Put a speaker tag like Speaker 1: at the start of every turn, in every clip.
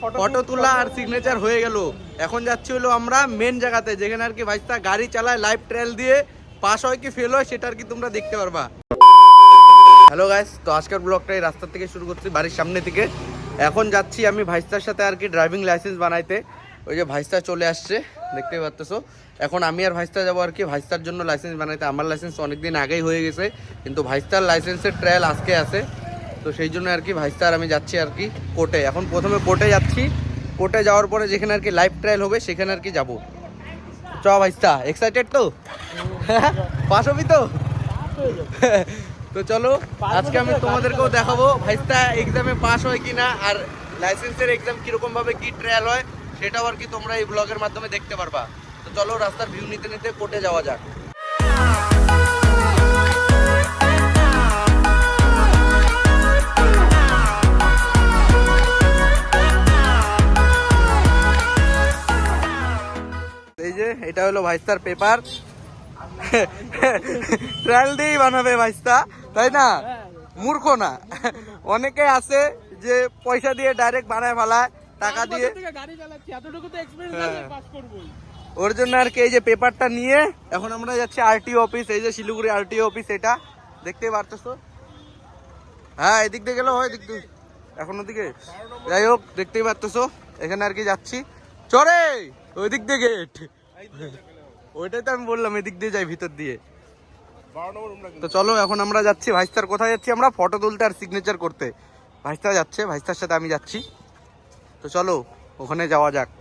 Speaker 1: Photo তোলা আর signature হয়ে গেল। এখন যাচ্ছি হলো আমরা মেন জায়গাতে যেখানে আর কি ভাইস্তা গাড়ি চালায় লাইভ ট্রায়াল দিয়ে। পাস হয় কি ফেল হয় সেটা আর কি তোমরা দেখতে পারবা। হ্যালো গাইস তো আজকের ব্লগটা এই রাস্তা থেকে শুরু করছি বাড়ির সামনে থেকে। এখন যাচ্ছি আমি ভাইস্তার সাথে আর কি ড্রাইভিং লাইসেন্স বানাইতে। ওই যে ভাইস্তা চলে আসছে দেখতেই পারতেছো। এখন আমি আর ভাইস্তা যাব আর কি ভাইস্তার জন্য লাইসেন্স বানাইতে। আমার লাইসেন্স অনেকদিন আগেই হয়ে গেছে কিন্তু ভাইস্তার লাইসেন্সের ট্রায়াল আজকে আছে। তো সেই জন্য আর কি ভাইস্তার আমি যাচ্ছি আর কি কোর্টে। এখন প্রথমে কোর্টে যাচ্ছি। কোর্টে যাওয়ার পরে যেখানে আর কি লাইভ ট্রায়াল হবে, সেখানে আর কি যাব। চ ভাইস্তা এক্সাইটেড তো? পাস হবি তো? তো চলো, আজকে আমি তোমাদেরকেও দেখাবো। ভাইস্তা এক্সামে পাস হয় কিনা আর লাইসেন্সের এক্সাম কীরকম ভাবে কি ট্রায়াল হয়, সেটাও আর কি তোমরা এই ব্লগের মাধ্যমে দেখতে পারবা। তো চলো, রাস্তার ভিউ নিতে নিতে কোর্টে যাওয়া যাক। যে এটা হলো ভাইস্তার পেপার। ট্রায়াল দিয়েই বানাবে ভাইস্তা তাই না? মূর্খ না। অনেকে আছে যে পয়সা দিয়ে ডাইরেক্ট বানায় ফেলায় টাকা দিয়ে। হ্যাঁ। ওর জন্য আর কি এই যে পেপারটা নিয়ে এখন আমরা যাচ্ছি আরটিও অফিস এই যে শিলিগুড়ি আরটিও অফিস এটা। দেখতেই পারতেছো? হ্যাঁ এদিক দিয়ে গেলে হয় এদিক দিয়ে। এখন ওদিকে। যাই হোক দেখতেই পারতেছো। এখানে আর কি যাচ্ছি। চরে ওই দিক দিয়ে গেট ওইটাই তো আমি বললাম এদিক দিয়ে যাই ভিতর দিয়ে। তো চলো এখন আমরা যাচ্ছি ভাইস্তার কোথায় যাচ্ছি আমরা? ফটো তুলতে আর সিগনেচার করতে। ভাইস্তা যাচ্ছে ভাইস্তার সাথে আমি যাচ্ছি। তো চলো ওখানে যাওয়া যাক।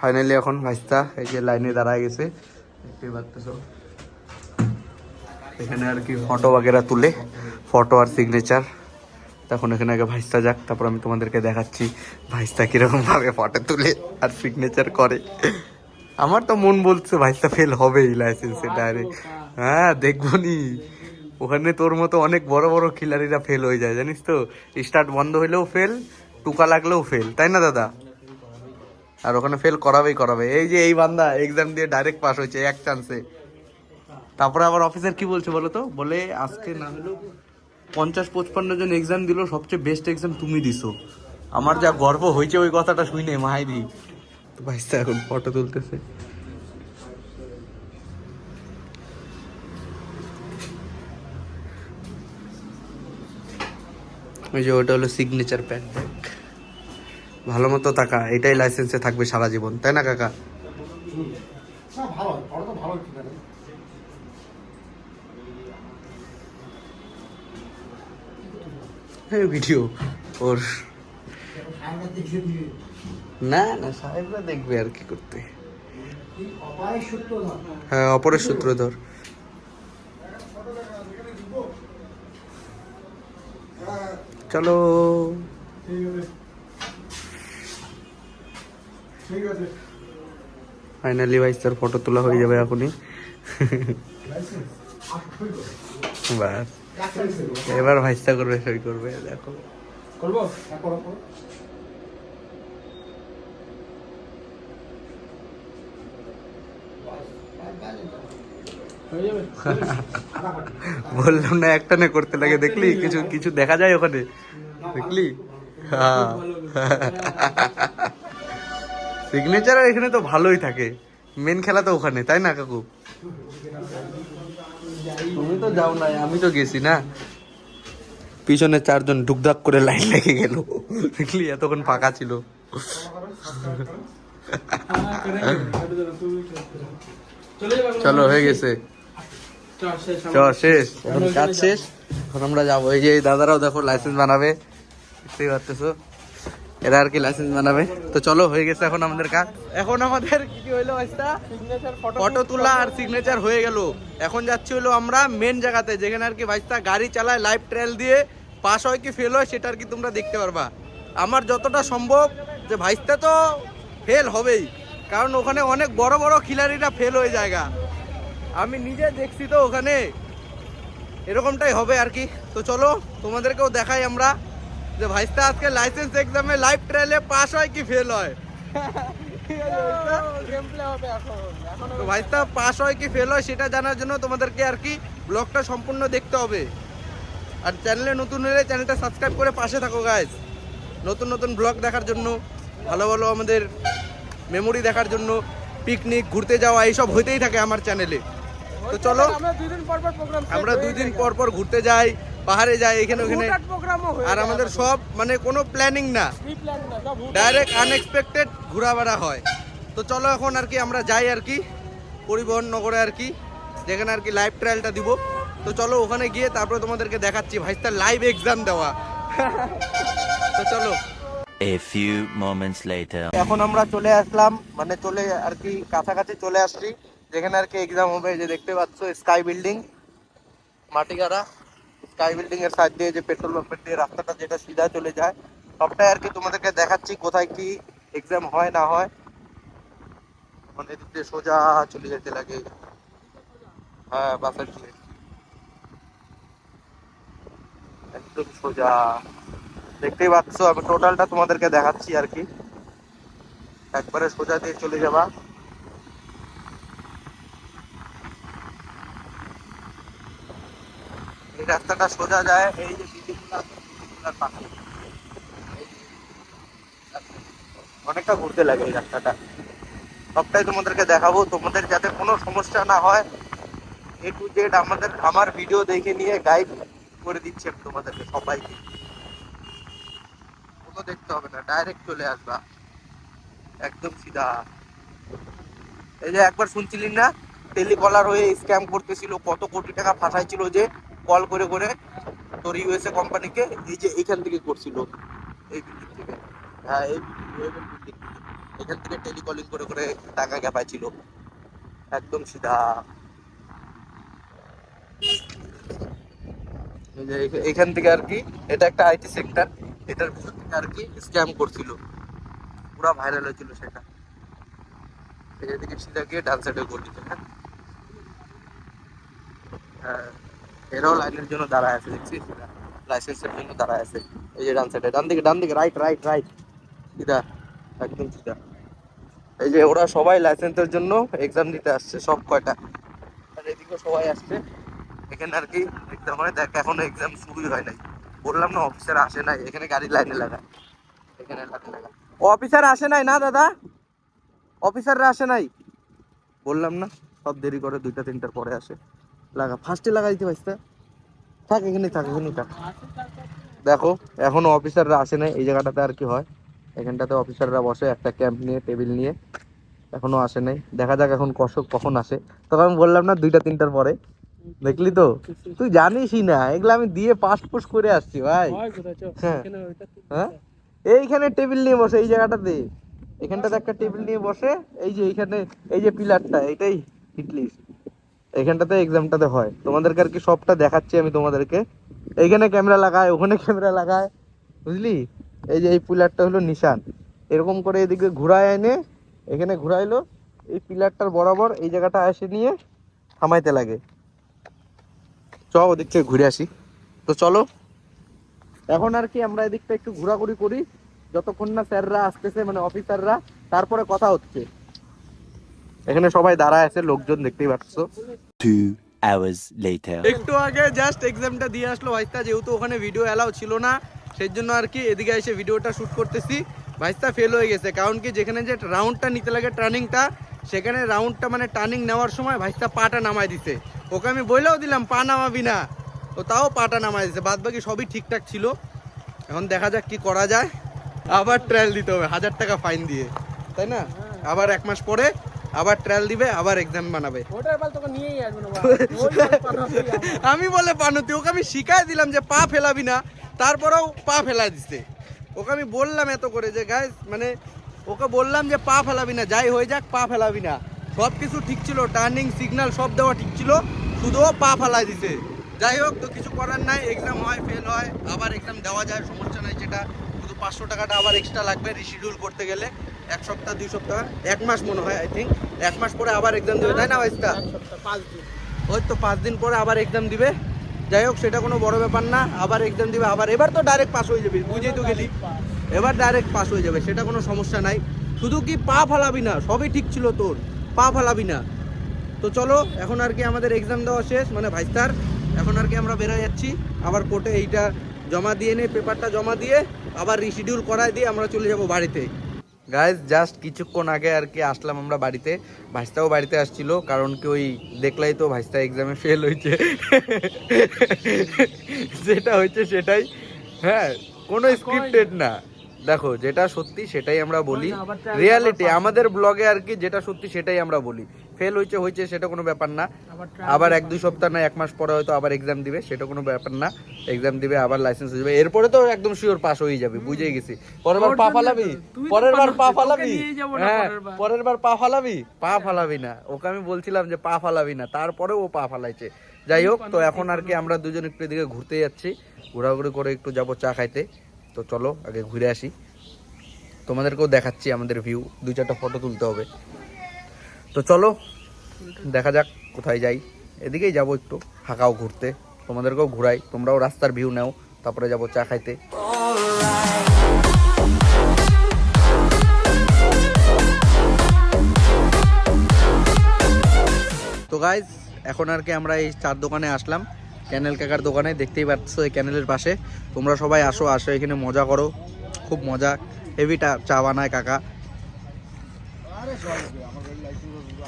Speaker 1: ফাইনালি এখন ভাইস্তা এই যে লাইনে দাঁড়ায় গেছে। দেখতেই পারতেছো এখানে আর কি ফটো বাগেরা তুলে ফটো আর সিগনেচার তখন এখানে আগে ভাইস্তা যাক তারপর আমি তোমাদেরকে দেখাচ্ছি ভাইস্তা কীরকম ভাবে ফটো তুলে আর সিগনেচার করে। আমার তো মন বলছে ভাইস্তা ফেল হবেই লাইসেন্সে ডাইরেক্ট হ্যাঁ দেখব নি ওখানে তোর মতো অনেক বড় বড় খিলাড়িরা ফেল হয়ে যায় জানিস তো? স্টার্ট বন্ধ হইলেও ফেল টুকা লাগলেও ফেল তাই না দাদা? আর ওখানে ফেল করাবেই করাবে। এই যে এই বান্দা এক্সাম দিয়ে ডাইরেক্ট পাস হয়েছে এক চান্সে তারপরে আবার অফিসার কি বলছে বলো তো? বলে আজকে না হলেও পঞ্চাশ পঁচপান্ন জন এক্সাম দিল সবচেয়ে বেস্ট এক্সাম তুমি দিছো। আমার যা গর্ব হয়েছে ওই কথাটা শুনে মাহাইদি তো ভাইস্তা এখন ফটো তুলতেছে। ওই যে ওটা হলো সিগনেচার প্যাড ভালো মতো টাকা এটাই লাইসেন্সে থাকবে সারা জীবন তাই না কাকা? হ্যাঁ ভিডিও ওর না না সাহেবরা দেখবে আর কি করতে। হ্যাঁ অপরের সূত্রধর। চলো। ফাইনালি ভাই তার ফটো তোলা হয়ে যাবে এখনই। বাস এবার ভাইস্তা করবে সই করবে দেখো।
Speaker 2: করব?
Speaker 1: বললাম না একটা না করতে লাগে দেখলি? কিছু কিছু দেখা যায় ওখানে? দেখলি? হ্যাঁ। সিগনেচার এখানে তো ভালোই থাকে। মেন খেলা তো ওখানে তাই না কাকু? তুমি তো যাও না আমি তো গেছি না? পিছনে চারজন ঢুকঢাক করে লাইন লেগে গেল। দেখলি এতক্ষণ ফাঁকা ছিল।
Speaker 2: চলো
Speaker 1: হয়ে গেছে।
Speaker 2: চল শেষ
Speaker 1: চ শেষ। এখন কাজ শেষ? এখন আমরা যাব। এই যে এই দাদারাও দেখো লাইসেন্স বানাবে। পারতেছো? এরা আর কি লাইসেন্স বানাবে? তো চলো হয়ে গেছে এখন আমাদের কাজ। এখন আমাদের কি কি হইল
Speaker 2: ফটো
Speaker 1: ফটো তোলা আর সিগনেচার হয়ে গেল। এখন যাচ্ছি হলো আমরা মেন জায়গাতে যেখানে আর কি ভাইস্তা গাড়ি চালায় লাইভ ট্রায়াল দিয়ে। পাস হয় কি ফেল হয় সেটা আর কি তোমরা দেখতে পারবা। আমার যতটা সম্ভব যে ভাইস্তা তো ফেল হবেই। কারণ ওখানে অনেক বড় বড় খিলাড়িরা ফেল হয়ে জায়গা আমি নিজে দেখছি তো ওখানে। এরকমটাই হবে আর কি। তো চলো, তোমাদেরকেও দেখাই আমরা যে ভাইস্তা আজকে লাইসেন্স এক্সামে লাইভ ট্রায়ালে পাস হয় কি ফেল হয়। তো ভাইস্তা পাস হয় কি ফেল হয় সেটা জানার জন্য তোমাদেরকে আর কি ব্লগটা সম্পূর্ণ দেখতে হবে। আর চ্যানেলে নতুন হলে চ্যানেলটা সাবস্ক্রাইব করে পাশে থাকো গাইজ নতুন নতুন ব্লগ দেখার জন্য, ভালো ভালো আমাদের মেমোরি দেখার জন্য পিকনিক ঘুরতে যাওয়া, এইসব হইতেই থাকে আমার চ্যানেলে তো চলো
Speaker 2: আমরা দুই দিন পর পর প্রোগ্রাম
Speaker 1: আমরা দুই দিন পর পর ঘুরতে যাই পাহাড়ে যাই এখানে ওখানে। আর আমাদের সব মানে কোনো প্ল্যানিং না।
Speaker 2: প্রি প্ল্যান না সব হুট
Speaker 1: ডাইরেক্ট আনএক্সপেক্টেড ঘোরাফেরা হয়। তো চলো এখন আর কি আমরা যাই আর কি পরিবহন নগরে আর কি যেখানে আর কি লাইভ ট্রায়ালটা দিব। তো চলো ওখানে গিয়ে তারপরে তোমাদেরকে দেখাচ্ছি ভাইস্তার লাইভ এক্সাম দেওয়া। তো চলো।
Speaker 3: A few moments later.
Speaker 1: এখন আমরা চলে আসলাম মানে চলে আর কি কাছাকাছি চলে আসছি। যেখানে আর কি এক্সাম হবে যে দেখতে পাচ্ছ sky building Matigara. Sky building এর সাইড দিয়ে যে পেট্রোল পাম্পের দিয়ে রাস্তাটা যেটা সিধা চলে যায়, সবটাই আর কি তোমাদেরকে দেখাচ্ছি কোথায় কি এক্সাম হয় না হয়। মানে এদিক দিয়ে সোজা চলে যেতে লাগে। হ্যাঁ বাসের দিয়ে একদম সোজা। দেখতেই পাচ্ছ, আমি টোটালটা তোমাদেরকে দেখাচ্ছি আর কি। একবারে সোজা দিয়ে চলে যাবা। রাস্তাটা সোজা যায়, এই যে। অনেকটা ঘুরতে লাগে এই রাস্তাটা। সবটাই তোমাদেরকে দেখাবো। তোমাদের যাতে কোনো সমস্যা না হয় এ টু জেড আমাদের, আমার ভিডিও দেখে নিয়ে গাইড করে দিচ্ছে তোমাদেরকে সবাইকে। কোনো দেখতে হবে না ডাইরেক্ট চলে আসবা। একদম সিধা। এই যে একবার শুনছিলি না? টেলিকলার হয়ে স্ক্যাম করতেছিল, কত কোটি টাকা ফাঁসাইছিল যে কল করে করে তোর ইউএসএ কোম্পানিকে এই যে এইখান থেকে করছিল। এই বিল্ডিং থেকে। হ্যাঁ এই এখান থেকে টেলিকলিং করে করে টাকা গ্যাপাইছিল একদম সিধা। এখান থেকে আর কি এটা একটা আইটি সেক্টর এটার ভিতর থেকে আর কি স্ক্যাম করছিল। পুরা ভাইরাল হয়েছিল সেটা। এখান থেকে সিধা গিয়ে ডান সাইডে গোল দিতে। হ্যাঁ হ্যাঁ, এরাও লাইনের জন্য দাঁড়ায় আছে, দেখছিস? লাইসেন্সের জন্য দাঁড়ায় আছে। এই যে ডান সাইডে ডান দিকে ডান দিকে রাইট রাইট রাইট সিধা একদম সিধা এই যে ওরা সবাই লাইসেন্সের জন্য এক্সাম দিতে আসছে, সব কয়টা। আর এদিকে সবাই আসছে। এখানে আর কি এক্সাম হয়, দেখ, এখনও এক্সাম শুরুই হয় নাই। বললাম না অফিসার আসে নাই। এখানে গাড়ি লাইনে লাগায় এখানে লাইনে লাগায় অফিসার আসে নাই না, দাদা? অফিসাররা আসে নাই? বললাম না, সব দেরি করে দুইটা, তিনটার পরে আসে। লাগা ফার্স্টে লাগাই দিতে পারিস তা? থাক এখানেই থাক এখানেই থাক। দেখো এখনও অফিসাররা আসে নাই এই জায়গাটাতে আর কি হয়? এখানটাতে অফিসাররা বসে একটা ক্যাম্প নিয়ে টেবিল নিয়ে এখনও আসে নাই। দেখা যাক এখন কষ্ট কখন আসে। তখন আমি বললাম না দুইটা তিনটার পরে। দেখলি তো? তুই জানিসই না এগুলো আমি দিয়ে পাস পুস করে আসছি ভাই।
Speaker 2: হয়। এখানে
Speaker 1: হ্যাঁ? এইখানে টেবিল নিয়ে বসে এই জায়গাটাতে। এখানটাতে একটা টেবিল নিয়ে বসে এই যে এইখানে এই যে পিলারটা এটাই হিটলিস্ট এখানটাতে এক্সামটাতে হয়। তোমাদেরকে আর কি সবটা দেখাচ্ছি আমি তোমাদেরকে। এইখানে ক্যামেরা লাগায়, ওখানে ক্যামেরা লাগায়, বুঝলি? এই যে এই পিলারটা হলো নিশান। এরকম করে এদিকে ঘুরায় এনে, এখানে ঘুরাইলো, এই পিলারটার বরাবর এই জায়গাটা এসে নিয়ে থামাইতে লাগে। চ ওদিক থেকে ঘুরে আসি। তো চলো, এখন আর কি আমরা এদিকটা একটু ঘোরাঘুরি করি। যতক্ষণ না স্যাররা আসতেছে মানে অফিসাররা তারপরে কথা হচ্ছে। এখানে সবাই দাঁড়ায় আছে লোকজন দেখতেই পাচ্ছ। একটু আগে জাস্ট এক্সামটা দিয়ে আসলো ভাইস্তা যেহেতু ওখানে ভিডিও অ্যালাউ ছিল না সেই জন্য আর কি এদিকে এসে ভিডিওটা শুট করতেছি। ভাইস্তা ফেল হয়ে গেছে কারণ কি যেখানে যে রাউন্ডটা নিতে লাগে টার্নিংটা সেখানে রাউন্ডটা মানে টার্নিং নেওয়ার সময় ভাইস্তা পাটা নামাই দিছে। ওকে আমি বললেও দিলাম পা নামাবি না। তো তাও পাটা নামাই দিছে বাদ বাকি সবই ঠিকঠাক ছিল। এখন দেখা যাক কি করা যায়। আবার ট্রায়াল দিতে হবে হাজার টাকা ফাইন দিয়ে তাই না? আবার এক মাস পরে আবার ট্রায়াল দিবে আবার এক্সাম বানাবে। আমি বলে পানতি ওকে আমি শিখাই দিলাম যে পা ফেলাবি না তারপরেও পা ফেলাই দিছে। ওকে আমি বললাম এত করে যে গাইস মানে ওকে বললাম যে পা ফেলাবি না যাই হয়ে যাক পা ফেলাবি না। সব কিছু ঠিক ছিল টার্নিং সিগন্যাল সব দেওয়া ঠিক ছিল শুধু ও পা ফেলাই দিছে। যাই হোক তো কিছু করার নাই এক্সাম হয় ফেল হয় আবার এক্সাম দেওয়া যায় সমস্যা নাই সেটা শুধু পাঁচশো টাকাটা আবার এক্সট্রা লাগবে রিশিডিউল করতে গেলে। এক সপ্তাহ দুই সপ্তাহ এক মাস মনে হয় আই থিঙ্ক এক মাস পরে আবার এক্সাম দেবে তাই না ভাইস্তা?
Speaker 2: পাঁচ দিন।
Speaker 1: ওই তো পাঁচ দিন পরে আবার এক্সাম দিবে। যাই হোক সেটা কোনো বড় ব্যাপার না আবার এক্সাম দিবে আবার এবার তো ডাইরেক্ট পাস হয়ে যাবে বুঝেই তো গেলি। এবার ডাইরেক্ট পাস হয়ে যাবে সেটা কোনো সমস্যা নাই। শুধু কি পা ফালাবি না সবই ঠিক ছিল তোর পা ফালাবি না। তো চলো এখন আর কি আমাদের এক্সাম দেওয়া শেষ মানে ভাইস্তার এখন আর কি আমরা বেরো যাচ্ছি। আবার কোর্টে এইটা জমা দিয়ে নে পেপারটা জমা দিয়ে আবার রিশিডিউল করায় দিয়ে আমরা চলে যাব বাড়িতে। গাইজ জাস্ট কিছুক্ষণ আগে আর কি আসলাম আমরা বাড়িতে। ভাইস্তাও বাড়িতে আসছিল কারণ কি ওই দেখলাই তো ভাইস্তা এক্সামে ফেল হয়েছে। যেটা হয়েছে সেটাই। হ্যাঁ কোনো স্ক্রিপ্টেড না। দেখো যেটা সত্যি সেটাই আমরা বলি। রিয়ালিটি আমাদের ব্লগে আর কি যেটা সত্যি সেটাই আমরা বলি। ফেল হয়েছে হয়েছে সেটা কোনো ব্যাপার না।
Speaker 2: আবার
Speaker 1: এক দুই সপ্তাহ না এক মাস পরে হয়তো আবার এক্সাম দিবে সেটা কোনো ব্যাপার না। এক্সাম দিবে আবার লাইসেন্স হয়ে যাবে। এরপরে তো একদম শিওর পাস হয়ে যাবে বুঝে গেছি। পরের বার পা ফালাবি পরের বার পা ফালাবি। হ্যাঁ।
Speaker 2: পরের বার।
Speaker 1: পা ফালাবি পা ফালাবি না। ওকে আমি বলছিলাম যে পা ফালাবি না তারপরে ও পা ফালাইছে। যাই হোক তো এখন আর কি আমরা দুজন একটু এদিকে ঘুরতে যাচ্ছি। ঘোরাঘুরি করে একটু যাব চা খাইতে। তো চলো আগে ঘুরে আসি। তোমাদেরকেও দেখাচ্ছি আমাদের ভিউ দুই চারটা ফটো তুলতে হবে। তো চলো, দেখা যাক কোথায় যাই। এদিকেই যাব একটু ফাঁকাও ঘুরতে। তোমাদেরকেও ঘুরাই, তোমরাও রাস্তার ভিউ নাও, তারপরে যাব চা খাইতে। তো গাইজ এখন আর কি আমরা এই চার দোকানে আসলাম ক্যানেল কাকার দোকানে, দেখতেই পাচ্ছ এই ক্যানেলের পাশে। তোমরা সবাই আসো আসো, এখানে মজা করো, খুব মজা। হেভিটা চা বানায় কাকা।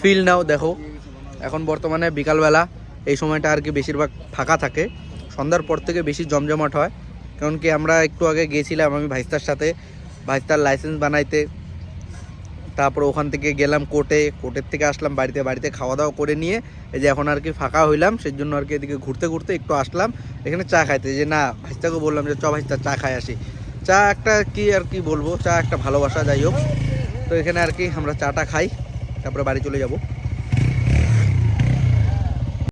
Speaker 1: ফিল নাও, দেখো। এখন বর্তমানে বিকালবেলা, এই সময়টা আর কি বেশিরভাগ ফাঁকা থাকে। সন্ধ্যার পর থেকে বেশি জমজমাট হয়। কারণ কি আমরা একটু আগে গিয়েছিলাম আমি ভাইস্তার সাথে। ভাইস্তার লাইসেন্স বানাইতে। তারপর ওখান থেকে গেলাম কোর্টে। কোর্টের থেকে আসলাম বাড়িতে। বাড়িতে খাওয়া দাওয়া করে নিয়ে এই যে এখন আর কি ফাঁকা হইলাম সেই জন্য আর কি এদিকে ঘুরতে ঘুরতে একটু আসলাম। এখানে চা খাইতে। যে না, ভাইস্তাকে বললাম যে, চ ভাইস্তা, চা খাই আসি। চা একটা কি আর কি বলব? চা একটা ভালোবাসা, যাই হোক। তো এখানে আর কি আমরা চাটা খাই। তারপরে বাড়ি চলে যাব।